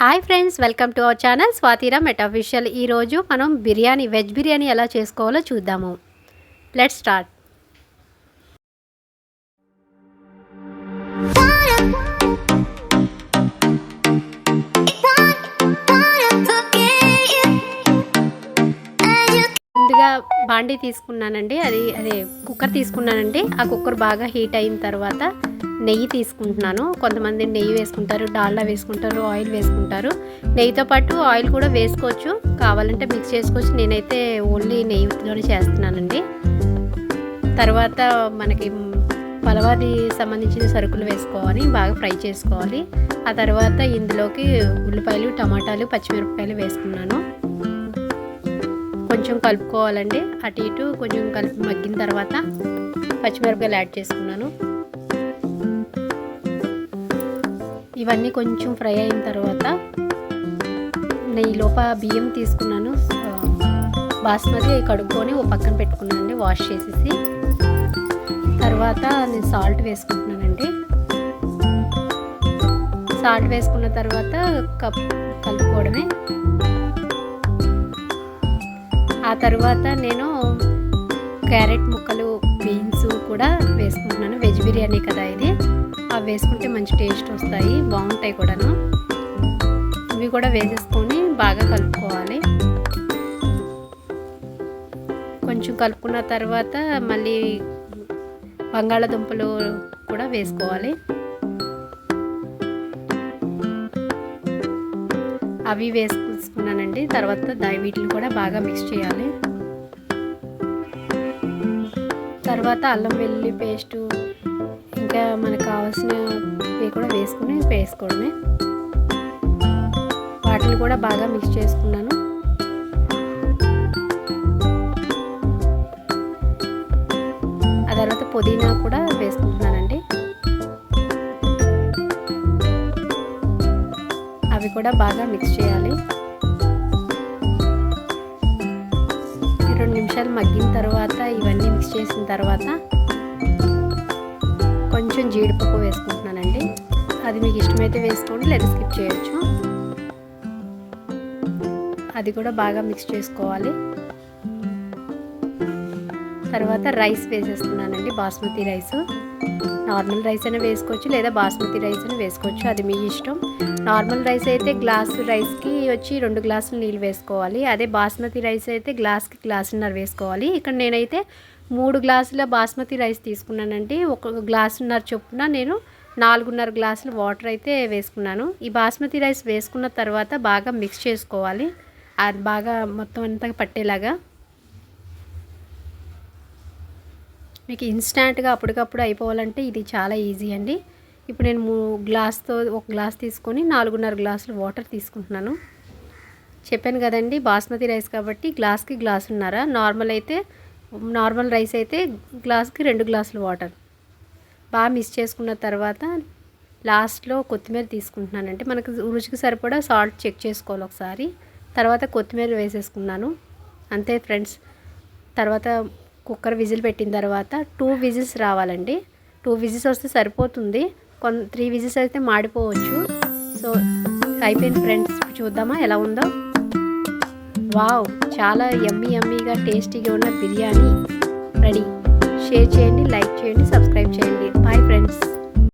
Hi friends welcome to our channel స్వాతిరా మెట్ official. ఈరోజు మనం బిర్యానీ వెజ్ బిర్యానీ ఎలా చేసుకోవాలో చూద్దాము. Let start. బాండి తీసుకున్నానండి. అది అదే కుక్కర్ తీసుకున్నానండి. ఆ కుక్కర్ బాగా హీట్ అయిన తర్వాత నెయ్యి తీసుకుంటున్నాను. కొంతమంది నెయ్యి వేసుకుంటారు డాల్డా వేసుకుంటారు ఆయిల్ వేసుకుంటారు. నెయ్యితో పాటు ఆయిల్ కూడా వేసుకోవచ్చు. కావాలంటే మిక్స్ చేసుకోవచ్చు. నేనైతే ఓన్లీ నెయ్యితోనే చేస్తున్నానండి. తర్వాత మనకి పలవాది సంబంధించిన సరుకులు వేసుకోవాలి బాగా ఫ్రై చేసుకోవాలి. ఆ తర్వాత ఇందులోకి ఉల్లిపాయలు టమాటాలు పచ్చిమిరపకాయలు వేసుకున్నాను. కొంచెం కలుపుకోవాలండి. అటు ఇటు కొంచెం కలిపి మగ్గిన తర్వాత పచ్చిమిరపకాయలు యాడ్ చేసుకున్నాను. ఇవన్నీ కొంచెం ఫ్రై అయిన తర్వాత ఈ లోప బియ్యం తీసుకున్నాను. బాస్మతి కడుక్కొని ఓ పక్కన పెట్టుకున్నానండి వాష్ చేసేసి. తర్వాత నేను సాల్ట్ వేసుకుంటున్నానండి. సాల్ట్ వేసుకున్న తర్వాత కప్ కలుపుకోవడమే. ఆ తర్వాత నేను క్యారెట్ ముక్కలు బీన్స్ కూడా వేసుకుంటున్నాను. వెజ్ బిర్యానీ కదా ఇది. అవి వేసుకుంటే మంచి టేస్ట్ వస్తాయి బాగుంటాయి కూడాను. ఇవి కూడా వేసేసుకొని బాగా కలుపుకోవాలి. కొంచెం కలుపుకున్న తర్వాత మళ్ళీ బంగాళాదుంపలు కూడా వేసుకోవాలి. అవి వేసుకున్నానండి. తర్వాత వీటిని కూడా బాగా మిక్స్ చేయాలి. తర్వాత అల్లం వెల్లుల్లి పేస్టు ఇంకా మనకు కావాల్సినవి కూడా వేసుకుని వేసుకోవడమే. వాటిని కూడా బాగా మిక్స్ చేసుకున్నాను. ఆ తర్వాత పుదీనా కూడా వేసుకుంటున్నాను. అవి కూడా బాగా మిక్స్ చేయాలి. రెండు నిమిషాలు మగ్గిన తర్వాత ఇవన్నీ మిక్స్ చేసిన తర్వాత కొంచెం జీడిపప్పు వేసుకుంటున్నానండి. అది మీకు ఇష్టమైతే వేసుకోండి లేదా స్కిప్ చేయొచ్చు. అది కూడా బాగా మిక్స్ చేసుకోవాలి. తర్వాత రైస్ వేసేస్తున్నానండి బాస్మతి రైస్. నార్మల్ రైస్ అయినా వేసుకోవచ్చు లేదా బాస్మతి రైస్ అయినా వేసుకోవచ్చు. అది మీ ఇష్టం. నార్మల్ రైస్ అయితే గ్లాస్ రైస్కి వచ్చి రెండు గ్లాసులు నీళ్ళు వేసుకోవాలి. అదే బాస్మతి రైస్ అయితే గ్లాస్కి గ్లాసున్నర వేసుకోవాలి. ఇక్కడ నేనైతే మూడు గ్లాసుల బాస్మతి రైస్ తీసుకున్నానండి. ఒక గ్లాసున్నర చొప్పున నేను నాలుగున్నర గ్లాసులు వాటర్ అయితే వేసుకున్నాను. ఈ బాస్మతి రైస్ వేసుకున్న తర్వాత బాగా మిక్స్ చేసుకోవాలి. అది బాగా మొత్తం అంతా పట్టేలాగా. మీకు ఇన్స్టాంట్గా అప్పటికప్పుడు అయిపోవాలంటే ఇది చాలా ఈజీ అండి. ఇప్పుడు నేను మూ గ్లాస్తో ఒక గ్లాస్ తీసుకొని నాలుగున్నర గ్లాసులు వాటర్ తీసుకుంటున్నాను. చెప్పాను కదండి బాస్మతి రైస్ కాబట్టి గ్లాస్కి గ్లాస్ ఉన్నారా నార్మల్ అయితే నార్మల్ రైస్ అయితే గ్లాస్కి రెండు గ్లాసులు వాటర్. బాగా మిక్స్ చేసుకున్న తర్వాత లాస్ట్లో కొత్తిమీర తీసుకుంటున్నానంటే మనకు రుచికి సరిపడా సాల్ట్ చెక్ చేసుకోవాలి ఒకసారి. తర్వాత కొత్తిమీర వేసేసుకున్నాను. అంతే ఫ్రెండ్స్. తర్వాత కుక్కర్ విజిల్ పెట్టిన తర్వాత టూ విజిల్స్ రావాలండి. టూ విజిల్స్ వస్తే సరిపోతుంది. కొన్ త్రీ విజిల్స్ అయితే మాడిపోవచ్చు. సో అయిపోయింది ఫ్రెండ్స్. చూద్దామా ఎలా ఉందో? వావ్ చాలా ఎమ్మీ ఎమ్మీగా టేస్టీగా ఉన్న బిర్యానీ. రెడీ. షేర్ చేయండి లైక్ చేయండి సబ్స్క్రైబ్ చేయండి. Bye friends.